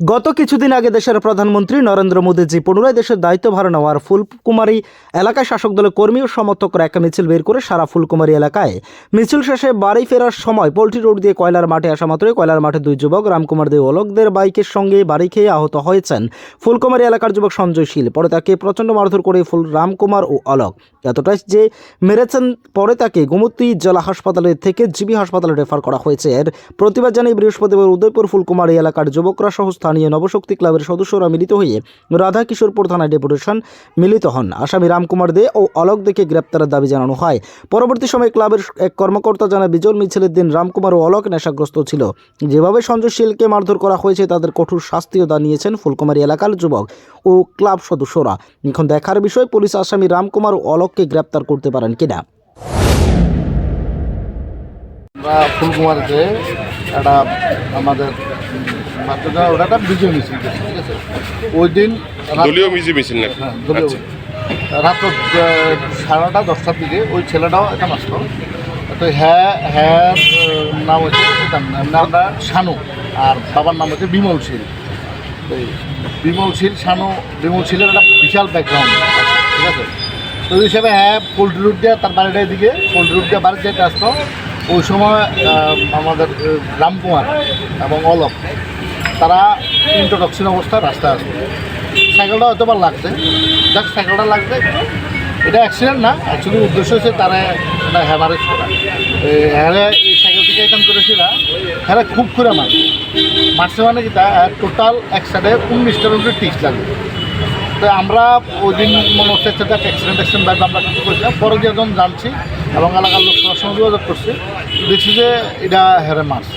গত কিছুদিন আগে দেশের প্রধানমন্ত্রী নরেন্দ্র মোদীজি পুনরায় দেশের দায়িত্বভার নেওয়ার ফুলকুমারী এলাকায় শাসক দলের কর্মী ও সমর্থকরা একটা মিছিল বের করে সারা ফুলকুমারী এলাকায়। মিছিল শেষে বাড়ি ফেরার সময় পোলট্রি রোড দিয়ে কয়লার মাঠে আসা মাত্রই কয়লার মাঠে দুই যুবক, রামকুমার দে ওলকদের বাইকের সঙ্গে বাড়ি খেয়ে আহত হয়েছেন। ফুলকুমারী এলাকার যুবক সঞ্জয় শীল, পরে তাকে প্রচণ্ড মারধর করে ফুল রামকুমার ও অলক। এতটাই যে মেরেছেন, পরে তাকে গোমতী জেলা হাসপাতালে থেকে জিবি হাসপাতালে রেফার করা হয়েছে। এর প্রতিবাদ জানিয়ে বৃহস্পতিবার উদয়পুর ফুলকুমারী এলাকার যুবকরা সহ স্থানীয় নবশক্তি ক্লাবের সদস্যরা মিলিত হয়ে রাধা কিশোরপুর থানায় ডেপুটেশন মিলিত হন। আসামি রামকুমার দে ও অলোক দেকে গ্রেপ্তারের দাবি জানানো হয়। পরবর্তী সময়ে ক্লাবের এক কর্মকর্তা জানায়, বিজল মিছিলের দিন রামকুমার ও অলোক নেশাগ্রস্ত ছিল। যেভাবে সঞ্জয় শীলকে মারধর করা হয়েছে, তাদের কঠোর শাস্তিও জানিয়েছেন ফুলকুমারী এলাকার যুবক ও ক্লাব সদস্যরা। এখন দেখার বিষয়, পুলিশ আসামি রামকুমার ও অলোককে গ্রেপ্তার করতে পারেন কিনা। আমরা ফুলকুমারিতে একটা আমাদের মাত্রটা ওটা বিজয় মিছিল ঠিক আছে? ওই দিন দলীয় মিছিল নাকি? হ্যাঁ, আচ্ছা। রাত সাড়ে দশটার দিকে ওই ছেলেটাও একটা মাস্ট তো হ্যাঁ হ্যাঁ নাম হচ্ছে নামটা শানু আর বাবার নাম হচ্ছে বিমল শীল। বিমল শীল শানু বিমল শীলের একটা বিশাল ব্যাকগ্রাউন্ড ঠিক আছে? তো ওই হিসাবে হ্যাঁ পোল্ট্রি রুট দিয়ে তার বাড়িটার দিকে পোল্ট্রি রুট দিয়ে বাড়িতে যেতে আসতো। ওই সময় আমাদের রামকুমার এবং অলক তারা ইন্ট্রোডাকশন অবস্থায় রাস্তায় আসবে। সাইকেলটা হয়তো বা লাগছে। দেখ সাইকেলটা লাগছে এটা অ্যাক্সিডেন্ট না অ্যাকচুয়ালি উদ্দেশ্য হচ্ছে তারা একটা হ্যামারেজ করা। হ্যাঁ এই সাইকেল থেকে এখান করেছিল হ্যাঁ খুব করে মার মারছে মানে কি? তা টোটাল এক সাইডে উনিশটার উপরে টিক্স লাগবে। তো আমরা ওই দিন মনে হচ্ছে একটা অ্যাক্সিডেন্ট অ্যাক্সিডেন্ট ভাবে আমরা কিছু করছিলাম পরে যে যখন জানছি, এবং এলাকার লোক সবার সঙ্গে যোগাযোগ করছে, দেখছি যে এটা হেরে মারছে।